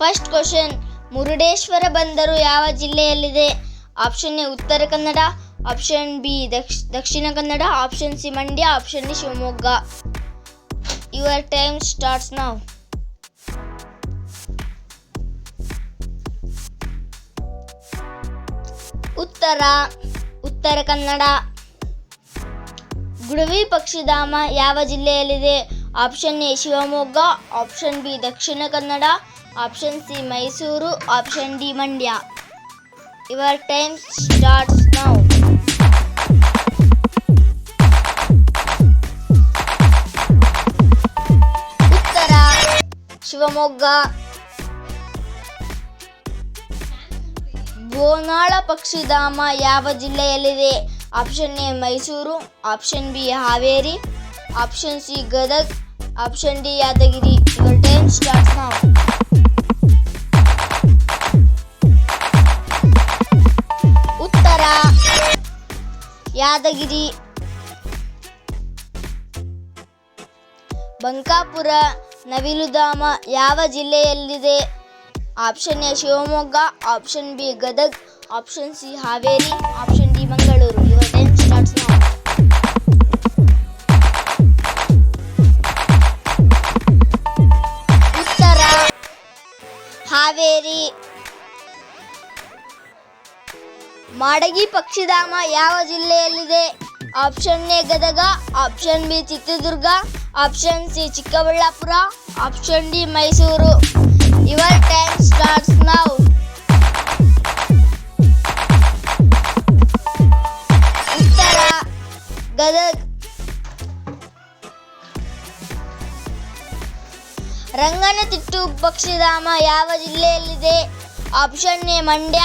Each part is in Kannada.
ಫಸ್ಟ್ ಕ್ವಶನ್ ಮುರುಡೇಶ್ವರ ಬಂದರು ಯಾವ ಜಿಲ್ಲೆಯಲ್ಲಿದೆ? Option A, Uttara Kannada option B, Daksha, Dakshina Kannada option C, Mandya option D, Shivamogga. Your time starts now ಉತ್ತರ ಉತ್ತರ ಕನ್ನಡ. ಗುಡವಿ ಪಕ್ಷಿಧಾಮ ಯಾವ ಜಿಲ್ಲೆಯಲ್ಲಿದೆ? Option A, Shivamogga option B, Dakshina Kannada option C Mysuru option D Mandya your time starts now Shivamogga Bonal ಪಕ್ಷಿಧಾಮ ಯಾವ ಜಿಲ್ಲೆಯಲ್ಲಿದೆ? Option A Mysuru option B Haveri option C Gadag option D Yadgir your time start now Yadgir. Bankapur, ನವಿಲುಧಾಮ ಯಾವ ಜಿಲ್ಲೆಯಲ್ಲಿದೆ? Option A Shivamogga, option B Gadag, option C Haveri, option D Mangaluru. ಉತ್ತರ. ಹಾವೇರಿ. ಮಾಡಗಿ ಪಕ್ಷಿಧಾಮ ಯಾವ ಜಿಲ್ಲೆಯಲ್ಲಿದೆ? Option A Gadag, option B Chitradurga, option C Chikkaballapur, option D Mysuru. Your time starts now ಉತ್ತರ ಗದಗ. ರಂಗನತಿಟ್ಟು ಪಕ್ಷಿಧಾಮ ಯಾವ ಜಿಲ್ಲೆಯಲ್ಲಿದೆ? Option A Mandya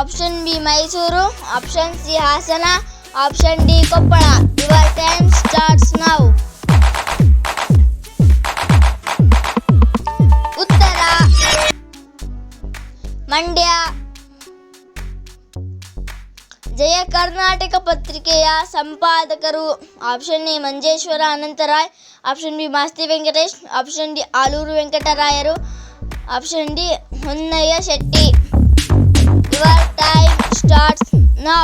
option B Mysuru option C Hassan option D Koppal your time starts now ಉತ್ತರ ಮಂಡ್ಯ ಜಯ ಕರ್ನಾಟಕ ಪತ್ರಿಕೆಯ ಸಂಪಾದಕರು option A Manjeshwar Anantharai option B Masti Venkatesh option D Alur ವೆಂಕಟರಾಯರು option D Honnaiah Shetty your time starts now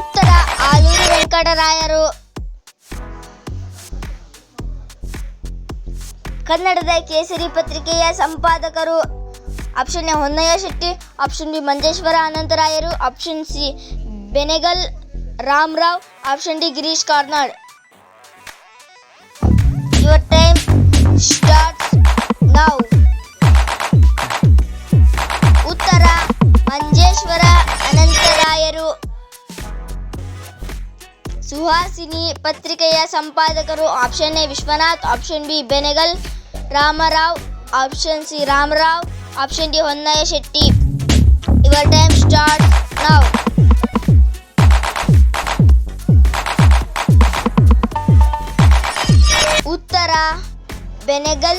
ಉತ್ತರ ಆಲೂರು ವೆಂಕಟರಾಯರು ಕನ್ನಡದ ಕೇಸರಿ ಪತ್ರಿಕೆಯ ಸಂಪಾದಕರು option A Honnaiah Shetty option B Manjeshwar ಅನಂತರಾಯರು option C Benegal Ramarao option D Girish Karnad now ಉತ್ತರ, ಮಂಜೇಶ್ವರ, ಅನಂತರಾಯರು. ಸುಹಾಸಿನಿ ಪತ್ರಿಕೆಯ ಸಂಪಾದಕರು option A Vishwanath, option B Benegal, Ramarao, option C Ramarao, option D Honnaiah Shetty. Your time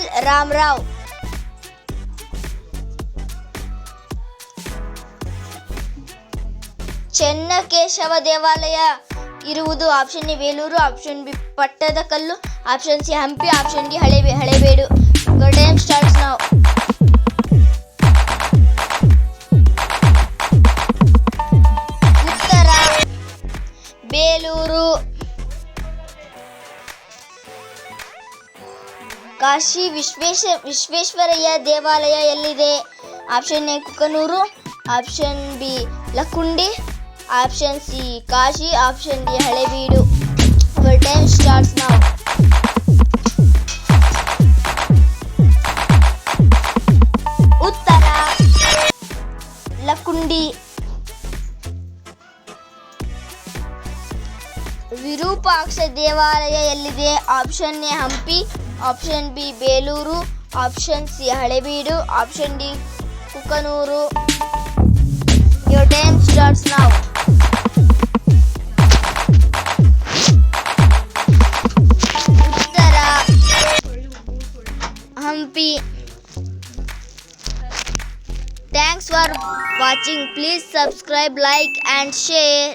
Benegal Ramarao Chennakeshava ದೇವಾಲಯ ಇರುವುದು option A Belur option B, Pattadakal option C Hampi option D ಹಳೆ ಹಳೆಬೇಡು. ಕಾಶಿ ವಿಶ್ವೇಶ ವಿಶ್ವೇಶ್ವರಯ್ಯ ದೇವಾಲಯ ಎಲ್ಲಿದೆ? Option A Kukanur, option B Lakkundi, option C Kashi, option D Halebidu. Time starts now ಉತ್ತರ. ಲಕ್ಕುಂಡಿ. ವಿರೂಪಾಕ್ಷ ದೇವಾಲಯ ಎಲ್ಲಿದೆ? Option A Hampi option B Belur option C Halebidu option D Kukanur your time starts now ಉತ್ತರ Hampi thanks for watching please subscribe like and share